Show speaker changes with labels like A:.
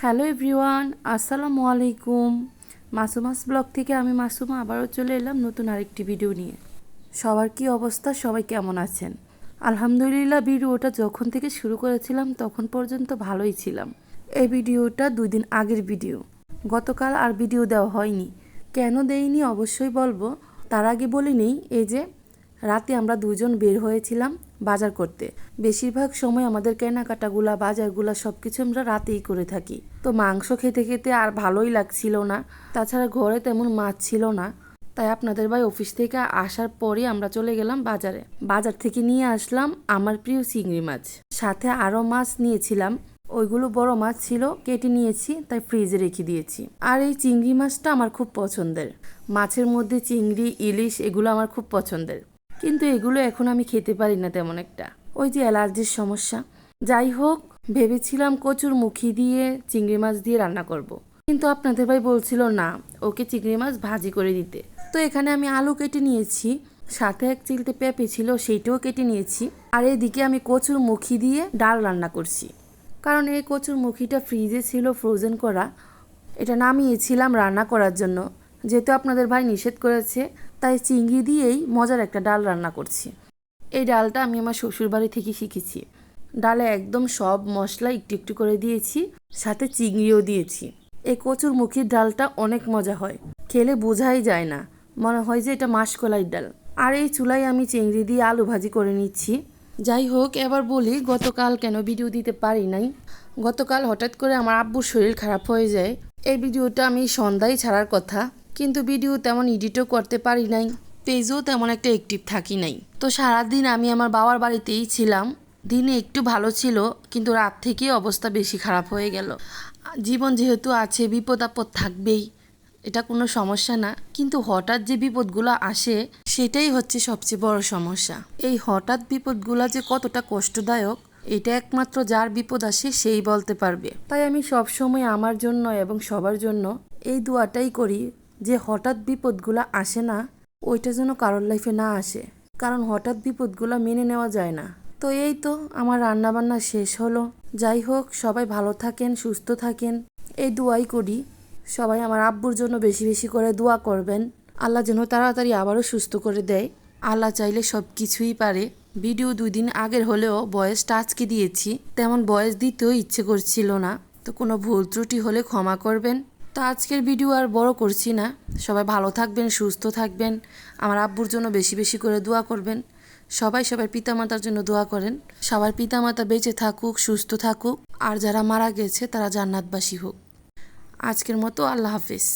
A: Hello everyone, আসসালামু আলাইকুম। মাসুমাস blog থেকে আমি মাসুমা আবারও চলে এলাম নতুন আরেকটি ভিডিও নিয়ে। সবার কি অবস্থা? সবাই কেমন আছেন? আলহামদুলিল্লাহ, ভিডিওটা যখন থেকে শুরু করেছিলাম তখন পর্যন্ত ভালোই ছিলাম। এই ভিডিওটা দুই দিন আগের ভিডিও। গতকাল আর ভিডিও দেওয়া হয়নি। কেন দেইনি অবশ্যই বলব। তার আগে বলে নেই এই যে রাতে আমরা দুজন বের হয়েছিলাম বাজার করতে। বেশিরভাগ সময় আমাদের কেনাকাটাগুলা, বাজারগুলা সব কিছু আমরা রাতেই করে থাকি। তো মাংস খেতে খেতে আর ভালোই লাগছিল না। তাছাড়া ঘরে তেমন মাছ ছিল না। তাই আপনাদের ভাই অফিস থেকে আসার পরে আমরা চলে গেলাম বাজারে। বাজার থেকে নিয়ে আসলাম আমার প্রিয় চিংড়ি মাছ। সাথে আরও মাছ নিয়েছিলাম। ওইগুলো বড় মাছ ছিল, কেটে নিয়েছি, তাই ফ্রিজে রেখে দিয়েছি। আর এই চিংড়ি মাছটা আমার খুব পছন্দের। মাছের মধ্যে চিংড়ি, ইলিশ, এগুলো আমার খুব পছন্দের। কিন্তু এগুলো এখন আমি খেতে পারি না তেমন একটা। ওই যে অ্যালার্জির সমস্যা। যাই হোক, ভেবেছিলাম কচুর মুখি দিয়ে চিংড়ি মাছ দিয়ে রান্না করব। কিন্তু আপনাদের ভাই বলছিল না, ওকে চিংড়ি মাছ ভাজি করে দিতে। তো এখানে আমি আলু কেটে নিয়েছি, সাথে এক চিলতে পেঁপে ছিল, সেইটাও কেটে নিয়েছি। আর এদিকে আমি কচুর মুখি দিয়ে ডাল রান্না করছি। কারণ এই কচুর মুখিটা ফ্রিজে ছিল ফ্রোজেন করা। এটা নামিয়েছিলাম রান্না করার জন্য। যেহেতু আপনাদের ভাই নিষেধ করেছে, তাই চিংড়ি দিয়েই মজার একটা ডাল রান্না করছি। এই ডালটা আমি আমার শ্বশুরবাড়ি থেকে শিখেছি। ডালে একদম সব মশলা একটু একটু করে দিয়েছি, সাথে চিংড়িও দিয়েছি। এই কচুর মুখির ডালটা অনেক মজা হয়, খেলে বোঝাই যায় না, মনে হয় যে এটা মাসকলাই ডাল। আর এই চুলায় আমি চিংড়ি দিয়ে আলু ভাজি করে নিচ্ছি। যাই হোক, এবার বলি গতকাল কেন ভিডিও দিতে পারি নাই? গতকাল হঠাৎ করে আমার আব্বুর শরীর খারাপ হয়ে যায়। এই ভিডিওটা আমি সন্ধ্যায় ছাড়ার কথা। কিন্তু ভিডিও তেমন এডিটও করতে পারি নাই পেজও তেমন একটা অ্যাক্টিভ থাকি নাই। তো সারাদিন আমি আমার বাবার বাড়িতেই ছিলাম। দিনে একটু ভালো ছিল, কিন্তু রাত থেকে অবস্থা বেশি খারাপ হয়ে গেল। জীবন যেহেতু আছে, বিপদ আপদ থাকবেই, এটা কোনো সমস্যা না। কিন্তু হঠাৎ যে বিপদগুলো আসে, সেটাই হচ্ছে সবচেয়ে বড় সমস্যা। এই হঠাৎ বিপদগুলো যে কতটা কষ্টদায়ক, এটা একমাত্র যার বিপদ আসে, সেই বলতে পারবে। তাই আমি সব সময় আমার জন্য এবং সবার জন্য এই দোয়াটাই করি যে হঠাৎ বিপদগুলো আসে না, ওইটা যেন কারোর লাইফে না আসে। কারণ হঠাৎ বিপদগুলো মেনে নেওয়া যায় না। তো এই তো আমার রান্নাবান্না শেষ হলো। যাই হোক, সবাই ভালো থাকেন, সুস্থ থাকেন। এই দোয়াই করি, সবাই আমার আব্বুর জন্য বেশি বেশি করে দোয়া করবেন। আল্লাহ যেন তাড়াতাড়ি আবারও সুস্থ করে দেয়। আল্লাহ চাইলে সব কিছুই পারে। ভিডিও দুই দিন আগের হলেও বয়সটা আজকে দিয়েছি। তেমন বয়স দিতেও ইচ্ছে করছিল না। তো কোনো ভুল ত্রুটি হলে ক্ষমা করবেন। তো আজকের ভিডিও আর বড় করছি না। সবাই ভালো থাকবেন, সুস্থ থাকবেন। আমার আব্বুর জন্য বেশি বেশি করে দোয়া করবেন। সবাই সবার পিতামাতার জন্য দোয়া করেন। সবার পিতামাতা বেঁচে থাকুক, সুস্থ থাকুক। আর যারা মারা গেছে, তারা জান্নাতবাসী হোক। আজকের মতো আল্লাহ হাফিজ।